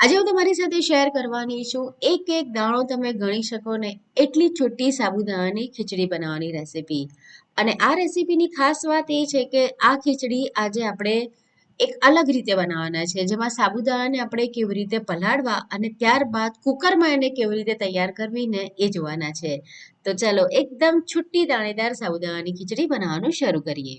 આજે હું તમારી સાથે શેર કરવાની છું એક એક દાણો તમે ગણી શકો ને એટલી છૂટી સાબુદાણાની ખીચડી બનાવવાની રેસીપી અને આ રેસીપીની ખાસ વાત એ છે કે આ ખીચડી આજે આપણે એક અલગ રીતે બનાવવાના છે, જેમાં સાબુદાણાને આપણે કેવી રીતે પલાળવા અને ત્યારબાદ કુકરમાં એને કેવી રીતે તૈયાર કરવી ને એ જોવાના છે. તો ચાલો એકદમ છૂટી દાણેદાર સાબુદાણાની ખીચડી બનાવવાનું શરૂ કરીએ.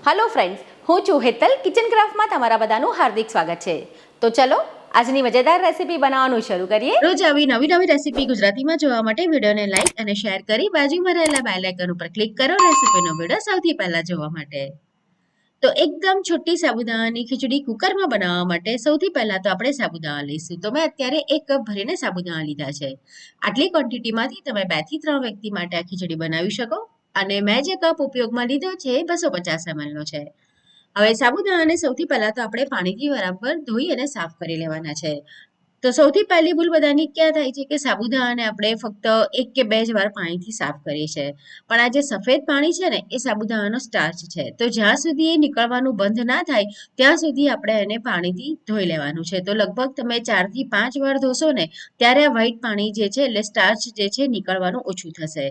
હેલો ફ્રેન્ડ્સ હું છું હેતલ કિચન ક્રાફ્ટમાં તમારા બધાનું હાર્દિક સ્વાગત છે. તો ચલો, આજની મજેદાર રેસીપી બનાવવાનું શરૂ કરીએ. રોજ આવી નવી નવી રેસીપી ગુજરાતીમાં જોવા માટે વિડીયોને લાઈક અને શેર કરી બાજુમાં રહેલા બેલ આઇકન ઉપર ક્લિક કરો રેસીપીનો વીડિયો સૌથી પહેલા જોવા માટે. તો એકદમ છોટી સાબુદાણાની ખીચડી કુકરમાં બનાવવા માટે સૌથી પહેલાં તો આપણે સાબુદાણા લઈશું. તો મેં અત્યારે એક કપ ભરીને સાબુદાણા લીધા છે. આટલી ક્વોન્ટિટીમાંથી તમે બેથી ત્રણ વ્યક્તિ માટે આ ખીચડી બનાવી શકો. અને મેં જે કપ ઉપયોગમાં લીધો છે એ બસો પચાસ એમએલનો છે. હવે સાબુદાણાને સૌથી પહેલા તો આપણે પાણીથી બરાબર ધોઈ અને સાફ કરી લેવાના છે. તો સૌથી પહેલી ભૂલ બધાની ક્યાં થાય છે કે સાબુદાણાને આપણે ફક્ત એક કે બે જ વાર પાણીથી સાફ કરીએ છીએ. પણ આ જે સફેદ પાણી છે ને, એ સાબુદાણાનો સ્ટાર્ચ છે. તો જ્યાં સુધી એ નીકળવાનું બંધ ના થાય, ત્યાં સુધી આપણે એને પાણીથી ધોઈ લેવાનું છે. તો લગભગ તમે ચારથી પાંચ વાર ધોશો ને, ત્યારે આ વ્હાઈટ પાણી જે છે, એટલે સ્ટાર્ચ જે છે નીકળવાનું ઓછું થશે.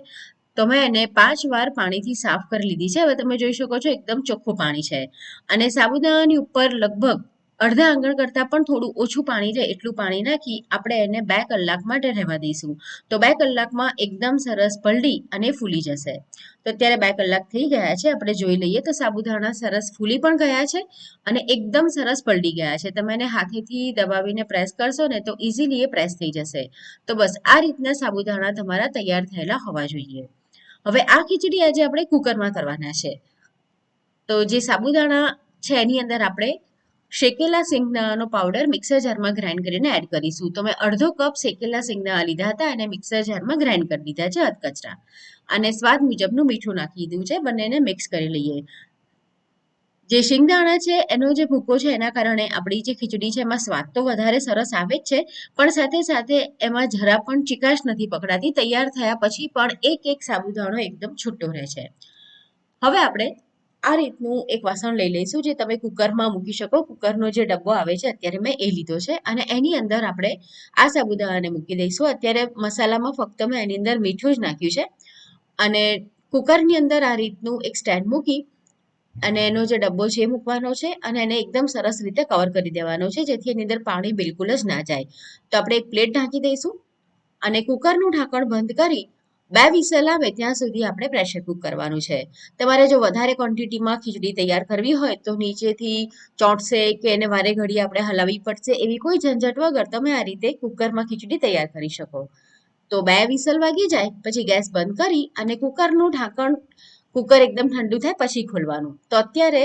તો મેં એને પાંચ વાર પાણીથી સાફ કરી લીધી છે. હવે તમે જોઈ શકો છો એકદમ ચોખ્ખું પાણી છે. અને સાબુદાણાની ઉપર લગભગ અડધા આંગણ કરતાં પણ થોડું ઓછું પાણી રહે એટલું પાણી નાખી આપણે એને બે કલાક માટે રહેવા દઈશું. તો બે કલાકમાં એકદમ સરસ પલળી અને ફૂલી જશે. તો અત્યારે બે કલાક થઈ ગયા છે. આપણે જોઈ લઈએ તો સાબુદાણા સરસ ફૂલી પણ ગયા છે અને એકદમ સરસ પલળી ગયા છે. તમે એને હાથેથી દબાવીને પ્રેસ કરશો ને તો ઇઝીલી એ પ્રેસ થઈ જશે. તો બસ આ રીતના સાબુદાણા તમારા તૈયાર થયેલા હોવા જોઈએ. હવે આ ખીચડી આજે આપણે કુકરમાં કરવાના છે. તો જે સાબુદાણા છે, એની અંદર આપણે શેકેલા સિંગદાણાનો પાવડર મિક્સર જારમાં ગ્રાઇન્ડ કરીને એડ કરીશું. તો મેં અડધો કપ શેકેલા સિંગદાણા લીધા હતા અને મિક્સર જારમાં ગ્રાઇન્ડ કરી દીધા છે અધકચરા. અને સ્વાદ મુજબનું મીઠું નાખી દીધું છે, બંનેને મિક્સ કરી લઈએ. જે શિંગદાણા છે, એનો જે ભૂકો છે, એના કારણે આપણી જે ખીચડી છે, એમાં સ્વાદ તો વધારે સરસ આવે જ છે, પણ સાથે સાથે એમાં જરા પણ ચિકાશ નથી પકડાતી, તૈયાર થયા પછી પણ એક એક સાબુદાણો એકદમ છૂટો રહે છે. હવે આપણે આ રીતનું એક વાસણ લઈ લઈશું, જે તમે કુકરમાં મૂકી શકો. કુકરનો જે ડબ્બો આવે છે, અત્યારે મેં એ લીધો છે, અને એની અંદર આપણે આ સાબુદાણાને મૂકી દઈશું. અત્યારે મસાલામાં ફક્ત મેં એની અંદર મીઠું જ નાખ્યું છે, અને કુકરની અંદર આ રીતનું એક સ્ટેન્ડ મૂકી અને એનો જે ડબ્બો છે એ મૂકવાનો છે અને એને એકદમ સરસ રીતે કવર કરી દેવાનો છે, જેથી એની અંદર પાણી બિલકુલ જ ના જાય. તો આપણે એક પ્લેટ ઢાંકી દઈશું અને કુકરનું ઢાંકણ બંધ કરી બે વિસલ આવે ત્યાં સુધી આપણે પ્રેશર કુક કરવાનું છે. તમારે જો વધારે ક્વોન્ટિટીમાં ખીચડી તૈયાર કરવી હોય તો નીચેથી ચોંટશે કે એને વારે ઘડી આપણે હલાવવી પડશે એવી કોઈ ઝંઝટ વગર તમે આ રીતે કુકરમાં ખીચડી તૈયાર કરી શકો. તો બે વિસલ વાગી જાય, પછી ગેસ બંધ કરી અને કુકરનું ઢાંકણ કુકર એકદમ ઠંડુ થાય, પછી ખોલવાનું. તો અત્યારે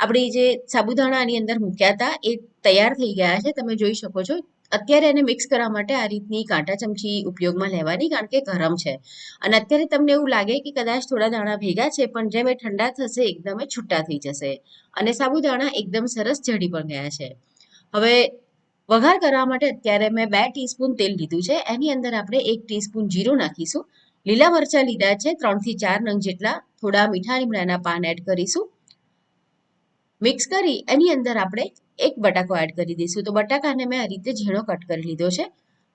આપણી જે સાબુદાણા આની અંદર મૂક્યા હતા, એ તૈયાર થઈ ગયા છે. તમે જોઈ શકો છો. અત્યારે એને મિક્સ કરવા માટે આ રીતની કાંટા ચમચી ઉપયોગમાં લેવાની, કારણ કે ગરમ છે. અને અત્યારે તમને એવું લાગે કે કદાચ થોડા દાણા ભેગા છે, પણ જેમ એ ઠંડા થશે, એકદમ એ છૂટા થઈ જશે. અને સાબુદાણા એકદમ સરસ જડી પણ ગયા છે. હવે વઘાર કરવા માટે અત્યારે મેં બે ટીસ્પૂન તેલ લીધું છે. એની અંદર આપણે એક ટીસ્પૂન જીરું નાખીશું. લીલા મરચાં લીધા છે, ત્રણથી ચાર નંગ જેટલા થોડા મીઠા લીમડાના પાન એડ કરીશું. મિક્સ કરી એની અંદર આપણે એક બટાકો એડ કરી દઈશું. તો બટાકાને મેં આ રીતે ઝીણો કટ કરી લીધો છે.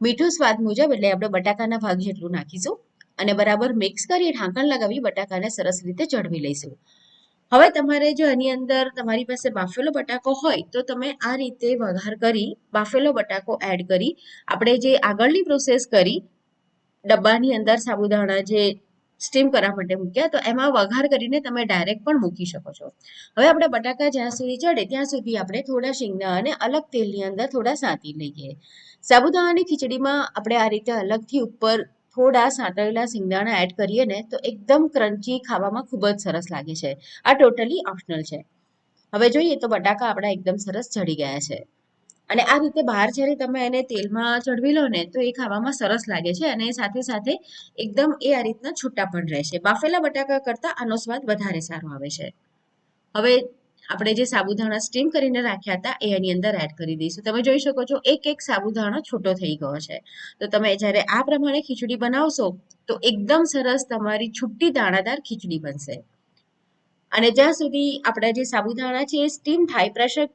મીઠું સ્વાદ મુજબ એટલે આપણે બટાકાના ભાગ જેટલું નાખીશું અને બરાબર મિક્સ કરી ઢાંકણ લગાવી બટાકાને સરસ રીતે ચડવી લઈશું. હવે તમારે જો એની અંદર તમારી પાસે બાફેલો બટાકો હોય, તો તમે આ રીતે વઘાર કરી બાફેલો બટાકો એડ કરી આપણે જે આગળની પ્રોસેસ કરી, ડબ્બાની અંદર સાબુદાણા જે સ્ટીમ કરવા માટે મૂક્યા. તો એમાં વઘાર કરીને તમે ડાયરેક્ટ પણ મૂકી શકો છો. હવે આપણે બટાકા જ્યાં સુધી ચડે ત્યાં સુધી આપણે થોડા શીંગદાણાને અલગ તેલની અંદર થોડા સાંતી લઈએ. સાબુદાણાની ખીચડીમાં આપણે આ રીતે અલગથી ઉપર થોડા સાંતળેલા શિંગદાણા એડ કરીએ ને તો એકદમ ક્રન્ચી ખાવામાં ખૂબ જ સરસ લાગે છે. આ ટોટલી ઓપ્શનલ છે. હવે જોઈએ તો બટાકા આપણા એકદમ સરસ ચડી ગયા છે. અને આ રીતે બહાર જ્યારે તમે એને તેલમાં ચડવી લો ને, તો એ ખાવામાં સરસ લાગે છે અને સાથે સાથે એકદમ એ આ રીતના છૂટા પણ રહેશે. બાફેલા બટાકા કરતાં આનો સ્વાદ વધારે સારો આવે છે. હવે આપણે જે સાબુદાણા સ્ટીમ કરીને રાખ્યા હતા, એ એની અંદર એડ કરી દઈશું. તમે જોઈ શકો છો, એક એક સાબુદાણો છૂટો થઈ ગયો છે. તો તમે જ્યારે આ પ્રમાણે ખીચડી બનાવશો, તો એકદમ સરસ તમારી છુટ્ટી દાણાદાર ખીચડી બનશે. અને જ્યાં સુધી આપણા જે સાબુદાણા છે, એ સ્ટીમ થાય પ્રેશર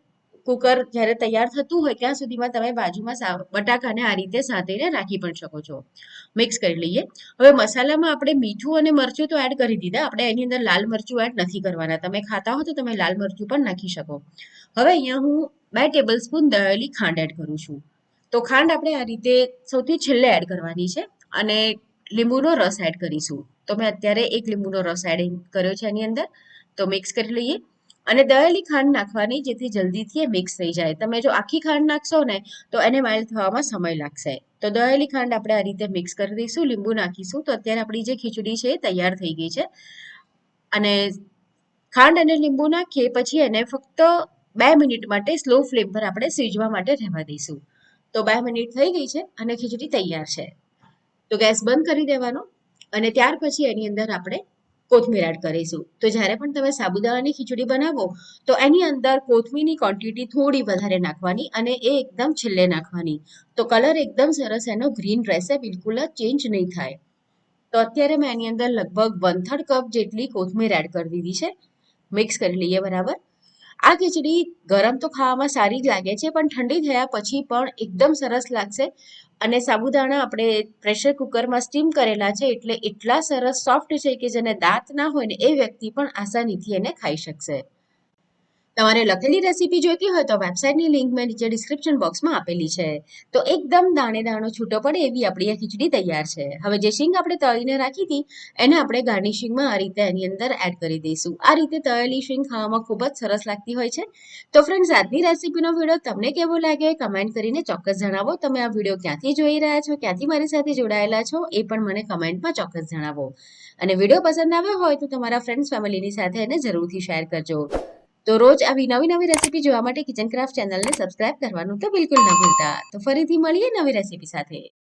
કુકર જ્યારે તૈયાર થતું હોય, ત્યાં સુધીમાં તમે બાજુમાં બટાકાને આ રીતે સાંતળીને રાખી પણ શકો છો. મિક્સ કરી લઈએ. હવે મસાલામાં આપણે મીઠું અને મરચું તો એડ કરી દીધા. આપણે એની અંદર લાલ મરચું એડ નથી કરવાના. તમે ખાતા હો તો તમે લાલ મરચું પણ નાખી શકો. હવે અહીંયા હું બે ટેબલ સ્પૂન દળેલી ખાંડ એડ કરું છું. તો ખાંડ આપણે આ રીતે સૌથી છેલ્લે એડ કરવાની છે અને લીંબુનો રસ એડ કરીશું. તો મેં અત્યારે એક લીંબુનો રસ એડ કર્યો છે એની અંદર. તો મિક્સ કરી લઈએ. અને દળેલી ખાંડ નાખવાની જેથી જલ્દીથી એ મિક્સ થઈ જાય. તમે જો આખી ખાંડ નાખશો ને, તો એને માઇલ થવામાં સમય લાગશે. તો દળેલી ખાંડ આપણે આ રીતે મિક્સ કરી દઈશું, લીંબુ નાખીશું. તો અત્યારે આપણી જે ખીચડી છે એ તૈયાર થઈ ગઈ છે. અને ખાંડ અને લીંબુ નાખીએ પછી એને ફક્ત બે મિનિટ માટે સ્લો ફ્લેમ પર આપણે સીજવા માટે રહેવા દઈશું. તો બે મિનિટ થઈ ગઈ છે અને ખીચડી તૈયાર છે. તો ગેસ બંધ કરી દેવાનો અને ત્યાર પછી એની અંદર આપણે કોથમીર એડ કરીશું. તો જ્યારે પણ તમે સાબુદાણાની ખીચડી બનાવો, તો એની અંદર કોથમીરની ક્વોન્ટિટી થોડી વધારે નાખવાની અને એ એકદમ છેલ્લે નાખવાની. તો કલર એકદમ સરસ, એનો ગ્રીન રહેશે, બિલકુલ જ ચેન્જ નહીં થાય. તો અત્યારે મેં એની અંદર લગભગ વન થર્ડ કપ જેટલી કોથમીર એડ કરી દીધી છે. મિક્સ કરી લઈએ બરાબર. આ ખીચડી ગરમ તો ખાવામાં સારી જ લાગે છે, પણ ઠંડી થયા પછી પણ એકદમ સરસ લાગશે. અને સાબુદાણા આપણે પ્રેશર કુકરમાં સ્ટીમ કરેલા છે, એટલે એટલા સરસ સોફ્ટ છે કે જેને દાંત ના હોય ને એ વ્યક્તિ પણ આસાનીથી એને ખાઈ શકશે. તમારે લખેલી રેસીપી જોઈતી હોય તો વેબસાઇટની લિંક મેં નીચે ડિસ્ક્રિપ્શન બોક્સમાં આપેલી છે. તો એકદમ દાણે દાણો છૂટો પડે એવી આપણી આ ખીચડી તૈયાર છે. હવે જે શીંગ આપણે તળીને રાખી હતી, એને આપણે ગાર્નિશિંગમાં આ રીતે એની અંદર એડ કરી દઈશું. આ રીતે તળેલી શીંગ ખાવામાં ખૂબ જ સરસ લાગતી હોય છે. તો ફ્રેન્ડ્સ આજની રેસીપીનો વીડિયો તમને કેવો લાગે કમેન્ટ કરીને ચોક્કસ જણાવો. તમે આ વીડિયો ક્યાંથી જોઈ રહ્યા છો, ક્યાંથી મારી સાથે જોડાયેલા છો એ પણ મને કમેન્ટમાં ચોક્કસ જણાવો. અને વીડિયો પસંદ આવ્યો હોય તો તમારા ફ્રેન્ડ્સ ફેમિલીની સાથે એને જરૂરથી શેર કરજો. તો રોજ આવી નવી નવી રેસીપી જોવા માટે કિચન ક્રાફ્ટ ચેનલને સબસ્ક્રાઇબ કરવાનું તો બિલકુલ ન ભૂલતા. તો ફરીથી મળીએ નવી રેસીપી સાથે.